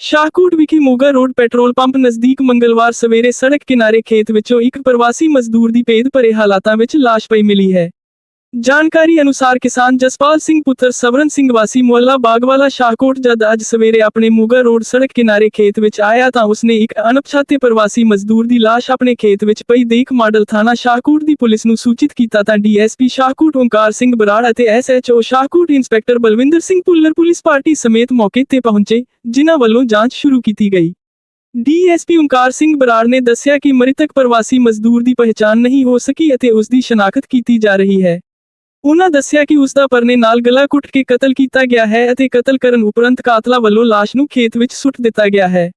ਸ਼ਾਹਕੋਟ ਵਿਖੇ Moga road petrol pump ਨਜ਼ਦੀਕ ਮੰਗਲਵਾਰ ਸਵੇਰੇ ਸੜਕ ਕਿਨਾਰੇ ਖੇਤ ਵਿੱਚੋਂ ਇੱਕ ਪ੍ਰਵਾਸੀ ਮਜ਼ਦੂਰ ਦੀ ਭੇਦ ਭਰੇ ਹਾਲਾਤਾਂ ਵਿੱਚ ਲਾਸ਼ ਪਈ ਮਿਲੀ ਹੈ। ਜਾਣਕਾਰੀ ਅਨੁਸਾਰ ਕਿਸਾਨ ਜਸਪਾਲ ਸਿੰਘ ਪੁੱਤਰ ਸਵਰਨ ਸਿੰਘ ਵਾਸੀ ਮੁਹੱਲਾ ਬਾਗਵਾਲਾ ਸ਼ਾਹਕੋਟ ਜਦ ਅੱਜ ਸਵੇਰੇ ਆਪਣੇ ਮੋਗਾ ਰੋਡ ਸੜਕ ਕਿਨਾਰੇ ਖੇਤ ਵਿੱਚ ਆਇਆ ਤਾਂ ਉਸਨੇ ਇੱਕ ਅਣਪਛਾਤੇ ਪ੍ਰਵਾਸੀ ਮਜ਼ਦੂਰ ਦੀ ਲਾਸ਼ ਆਪਣੇ ਖੇਤ ਵਿੱਚ ਪਈ ਦੇਖ ਮਾਡਲ ਥਾਣਾ ਸ਼ਾਹਕੋਟ ਦੀ ਪੁਲਿਸ ਨੂੰ ਸੂਚਿਤ ਕੀਤਾ ਤਾਂ ਡੀਐਸਪੀ ਸ਼ਾਹਕੋਟ ਓਮਕਾਰ ਸਿੰਘ ਬਰਾੜ ਅਤੇ SHO Shahkot inspector Balwinder Singh Puller police party ਸਮੇਤ ਮੌਕੇ ਤੇ ਪਹੁੰਚੇ, ਜਿਨ੍ਹਾਂ ਵੱਲੋਂ ਜਾਂਚ ਸ਼ੁਰੂ ਕੀਤੀ ਗਈ। ਡੀਐਸਪੀ ਓਮਕਾਰ ਸਿੰਘ ਬਰਾੜ ਨੇ ਦੱਸਿਆ ਕਿ ਮ੍ਰਿਤਕ ਪ੍ਰਵਾਸੀ ਮਜ਼ਦੂਰ ਦੀ ਪਹਿਚਾਣ ਨਹੀਂ ਹੋ ਸਕੀ ਅਤੇ ਉਸ ਦੀ ਸ਼ਨਾਖਤ ਕੀਤੀ ਜਾ ਰਹੀ ਹੈ। ਉਹਨਾਂ ਦੱਸਿਆ ਕਿ ਉਸ ਦਾ ਪਰਨੇ ਨਾਲ ਗਲਾ ਘੁੱਟ ਕੇ ਕਤਲ ਕੀਤਾ ਗਿਆ ਹੈ ਅਤੇ ਕਤਲ ਕਰਨ ਉਪਰੰਤ ਕਾਤਲਾ ਵੱਲੋਂ ਲਾਸ਼ ਨੂੰ ਖੇਤ ਵਿੱਚ ਸੁੱਟ ਦਿੱਤਾ ਗਿਆ ਹੈ।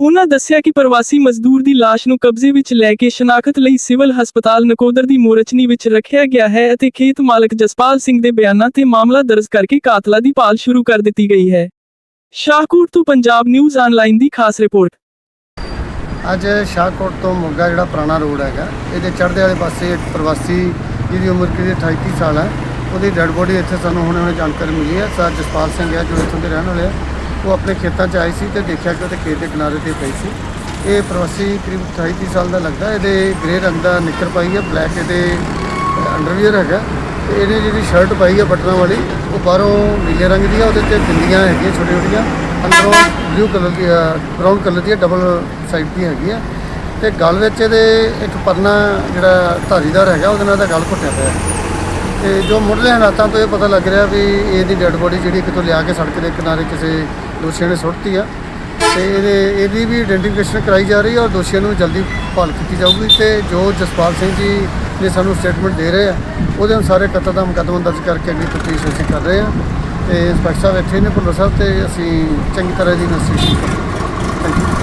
ਉਹਨਾਂ ਦੱਸਿਆ ਕਿ ਪ੍ਰਵਾਸੀ ਮਜ਼ਦੂਰ ਦੀ ਲਾਸ਼ ਨੂੰ ਕਬਜ਼ੇ ਵਿੱਚ ਲੈ ਕੇ ਸ਼ਨਾਖਤ ਲਈ ਸਿਵਲ ਹਸਪਤਾਲ ਨਕੋਦਰ ਦੀ ਮੋਰਚਨੀ ਵਿੱਚ ਰੱਖਿਆ ਗਿਆ ਹੈ ਅਤੇ ਖੇਤ ਮਾਲਕ ਜਸਪਾਲ ਸਿੰਘ ਦੇ ਬਿਆਨਾਂ ਤੇ ਮਾਮਲਾ ਦਰਜ ਕਰਕੇ ਕਾਤਲਾ ਦੀ ਭਾਲ ਸ਼ੁਰੂ ਕਰ ਦਿੱਤੀ ਗਈ ਹੈ। ਸ਼ਾਹਕੋਟ ਤੋਂ ਪੰਜਾਬ ਨਿਊਜ਼ ਆਨਲਾਈਨ ਦੀ ਖਾਸ ਰਿਪੋਰਟ। ਅੱਜ ਸ਼ਾਹਕੋਟ ਤੋਂ ਮੋਗਾ ਜਿਹੜਾ ਪੁਰਾਣਾ ਰੋਡ ਹੈਗਾ, ਇਹਦੇ ਚੜ੍ਹਦੇ ਵਾਲੇ ਪਾਸੇ ਇੱਕ ਪ੍ਰਵਾਸੀ ਜਿਹਦੀ ਉਮਰ ਕਿਤੇ 28 30 ਸਾਲ ਹੈ, ਉਹਦੀ ਡੈੱਡ ਬੋਡੀ ਇੱਥੇ ਸਾਨੂੰ ਹੁਣੇ ਹੁਣੇ ਜਾਣਕਾਰੀ ਮਿਲੀ ਹੈ। ਸਰ ਜਸਪਾਲ ਸਿੰਘ ਹੈ, ਜੋ ਇੱਥੋਂ ਦੇ ਰਹਿਣ ਵਾਲੇ ਆ ਉਹ ਆਪਣੇ ਖੇਤਾਂ 'ਚ ਆਏ ਸੀ ਤੇ ਦੇਖਿਆ ਕਿ ਉਹਦੇ ਖੇਤ ਦੇ ਕਿਨਾਰੇ ਤੇ ਪਈ ਸੀ। ਇਹ ਪ੍ਰਵਾਸੀ ਕਰੀਬ 28 30 ਸਾਲ ਦਾ ਲੱਗਦਾ ਇਹਦੇ ਗ੍ਰੇ ਰੰਗ ਦਾ ਨਿੱਕਰ ਪਾਈ ਹੈ ਬਲੈਕ ਇਹਦੇ ਅੰਡਰਵੀਅਰ ਹੈਗਾ। ਤੇ ਇਹਨੇ ਜਿਹੜੀ ਸ਼ਰਟ ਪਾਈ ਹੈ ਬਟਨਾਂ ਵਾਲੀ, ਉਹ ਬਾਹਰੋਂ ਨੀਲੇ ਰੰਗ ਦੀ ਆ ਉਹਦੇ ਤੇ ਬਿੰਦੀਆਂ ਹੈਗੀਆਂ ਛੋਟੀਆਂ ਛੋਟੀਆਂ ਅੰਦਰੋਂ ਬਲੂ ਕਲਰ ਦੀ ਬਰਾਊਨ ਕਲਰ ਦੀ ਡਬਲ ਸਾਈਡ ਦੀ ਹੈਗੀ ਆ ਤੇ ਗਲ ਵਿੱਚ ਇਹਦੇ ਇੱਕ ਪਰਨਾ ਜਿਹੜਾ ਧਾਰੀਦਾਰ ਹੈਗਾ, ਉਹਦੇ ਨਾਲ ਦਾ ਗਲ ਘੁੱਟਿਆ ਪਿਆ। ਹੈ। ਤੇ ਜੋ ਮੁੱਢਲੇ ਹਾਲਾਤਾਂ ਤੋਂ ਇਹ ਪਤਾ ਲੱਗ ਰਿਹਾ ਵੀ ਇਹਦੀ ਡੈੱਡ ਬੋਡੀ ਜਿਹੜੀ ਕਿਤੋਂ ਲਿਆ ਕੇ ਸੜਕ ਦੇ ਕਿਨਾਰੇ ਕਿਸੇ ਦੋਸ਼ੀਆਂ ਨੇ ਸੁੱਟਤੀ ਆ। ਤੇ ਇਹਦੇ, ਇਹਦੀ ਵੀ ਆਇਡੈਂਟੀਫਿਕੇਸ਼ਨ ਕਰਾਈ ਜਾ ਰਹੀ ਹੈ ਔਰ ਦੋਸ਼ੀਆਂ ਨੂੰ ਜਲਦੀ ਭਾਲ ਕੀਤੀ ਜਾਊਗੀ ਤੇ ਜੋ ਜਸਪਾਲ ਸਿੰਘ ਜੀ ਨੇ ਸਾਨੂੰ ਸਟੇਟਮੈਂਟ ਦੇ ਰਹੇ ਆ, ਉਹਦੇ ਅਨੁਸਾਰ ਇਹ ਕਤਲ ਦਾ ਮੁਕੱਦਮਾ ਦਰਜ ਕਰਕੇ ਅਗਲੀ ਤਫਤੀਸ਼ ਅਸੀਂ ਕਰ ਰਹੇ ਆ। ਤੇ ਇੰਸਪੈਕਟਰ ਸਾਹਿਬ ਇੱਥੇ ਨੇ ਭੁੱਲਰ ਸਾਹਿਬ ਤੇ ਅਸੀਂ ਚੰਗੀ ਤਰ੍ਹਾਂ ਦੀ ਇਨਵੈਸਟੀਗੇਸ਼ਨ ਕਰ ਰਹੇ ਹਾਂ